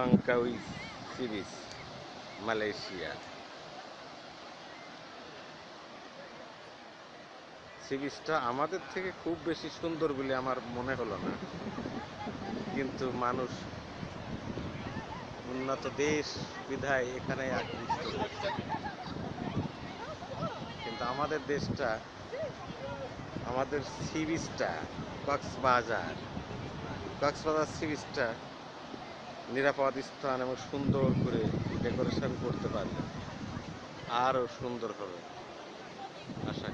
Langkawi sea beach Malaysia sea বিচটা আমাদের থেকে খুব বেশি সুন্দর বলে আমার মনে হলো না। কিন্তু মানুষ, উন্নত দেশ, বিধায় এখানে আকৃষ্ট। কিন্তু আমাদের দেশটা, আমাদের সি বিচটা কক্সবাজার। কক্সবাজার সি বিচটা নিরাপদ স্থান এবং সুন্দর করে ডেকোরেশন করতে পারলে আরও সুন্দর হবে। আশা